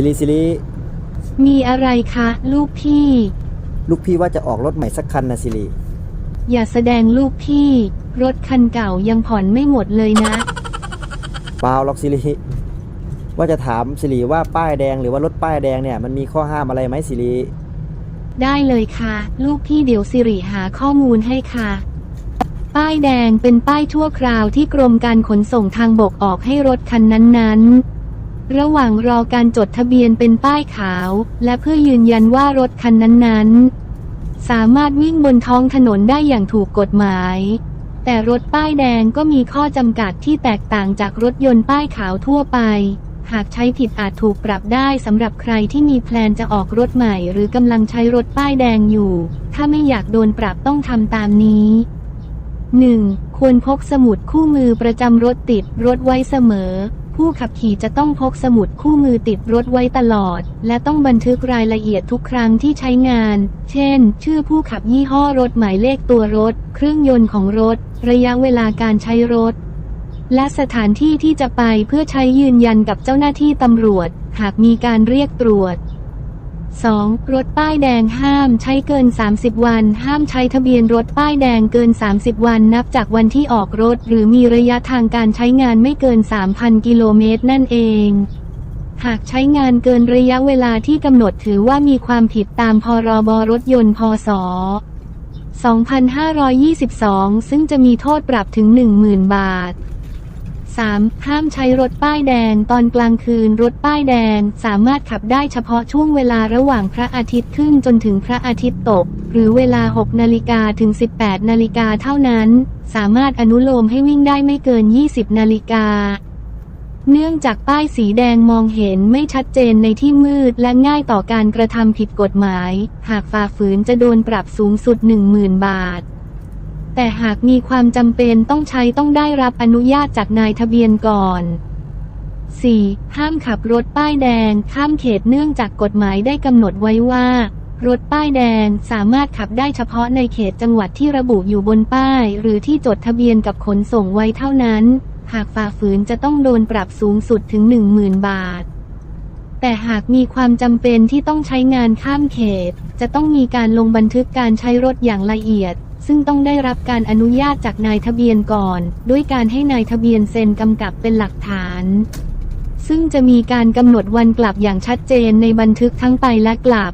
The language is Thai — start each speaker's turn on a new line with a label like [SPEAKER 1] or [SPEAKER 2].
[SPEAKER 1] สิริสิริ
[SPEAKER 2] มีอะไรคะ ลูกพี่
[SPEAKER 1] ลูกพี่ว่าจะออกรถใหม่สักคันนะสิริ
[SPEAKER 2] อย่าแสดงลูกพี่ รถคันเก่ายังผ่อนไม่หมดเลยนะ
[SPEAKER 1] เปล่าหรอกสิริว่าจะถามสิริว่าป้ายแดงหรือว่ารถป้ายแดงเนี่ยมันมีข้อห้ามอะไรไหมสิริ
[SPEAKER 2] ได้เลยค่ะ ลูกพี่เดี๋ยวสิริหาข้อมูลให้ค่ะ ป้ายแดงเป็นป้ายชั่วคราวที่กรมการขนส่งทางบกออกให้รถคันนั้นๆ ระหว่างรอการจดทะเบียนเป็นป้ายขาว และเพื่อยืนยันว่ารถคันนั้นๆ สามารถวิ่งบนท้องถนนได้อย่างถูกกฎหมาย แต่รถป้ายแดงก็มีข้อจำกัดที่แตกต่างจากรถยนต์ป้ายขาวทั่วไป หากใช้ผิดอาจถูกปรับได้สำหรับใครที่มีแพลนจะออกรถใหม่หรือกำลังใช้รถป้ายแดงอยู่ ถ้าไม่อยากโดนปรับต้องทำตามนี้ 1. ควรพกสมุดคู่มือประจำรถติดรถไว้เสมอ ผู้ขับขี่จะต้องพกสมุดคู่มือติดรถไว้ตลอด และต้องบันทึกรายละเอียดทุกครั้งที่ใช้งาน เช่น ชื่อผู้ขับยี่ห้อรถหมายเลขตัวรถ เครื่องยนต์ของรถ ระยะเวลาการใช้รถ และสถานที่ที่จะไปเพื่อใช้ยืนยันกับเจ้าหน้าที่ตำรวจ หากมีการเรียกตรวจ 2. รถป้ายแดงห้ามใช้เกิน 30 วัน ห้ามใช้ทะเบียนรถป้ายแดงเกิน 30 วันนับจากวันที่ออกรถ หรือมีระยะทางการใช้งานไม่เกิน 3,000 กิโลเมตรนั่นเอง หากใช้งานเกินระยะเวลาที่กำหนดถือว่ามีความผิดตามพรบรถยนต์พศ 2522 ซึ่งจะมีโทษปรับถึง 10,000 บาท 3. ห้ามใช้รถป้ายแดง ตอนกลางคืนรถป้ายแดง สามารถขับได้เฉพาะช่วงเวลาระหว่างพระอาทิตย์ขึ้นจนถึงพระอาทิตย์ตก หรือเวลา 6 นาฬิกาถึง 18 นาฬิกาเท่านั้น สามารถอนุโลมให้วิ่งได้ไม่เกิน 20 นาฬิกา เนื่องจากป้ายสีแดงมองเห็นไม่ชัดเจนในที่มืดและง่ายต่อการกระทำผิดกฎหมาย หากฝ่าฝืนจะโดนปรับสูงสุด 10,000 บาท แต่หากมีความจำเป็นต้องใช้ต้องได้รับอนุญาตจากนายทะเบียนก่อน 4. ห้ามขับรถป้ายแดง ข้ามเขตเนื่องจากกฎหมายได้กำหนดไว้ว่า รถป้ายแดงสามารถขับได้เฉพาะในเขตจังหวัดที่ระบุอยู่บนป้าย หรือที่จดทะเบียนกับขนส่งไว้เท่านั้น หากฝ่าฝืนจะต้องโดนปรับสูงสุดถึง 10,000 บาท แต่หากมีความจำเป็นที่ต้องใช้งานข้ามเขต จะต้องมีการลงบันทึกการใช้รถอย่างละเอียด ซึ่งต้องได้รับการอนุญาตจากนายทะเบียนก่อน ด้วยการให้นายทะเบียนเซ็นกำกับเป็นหลักฐาน ซึ่งจะมีการกำหนดวันกลับอย่างชัดเจนในบันทึกทั้งไปและกลับ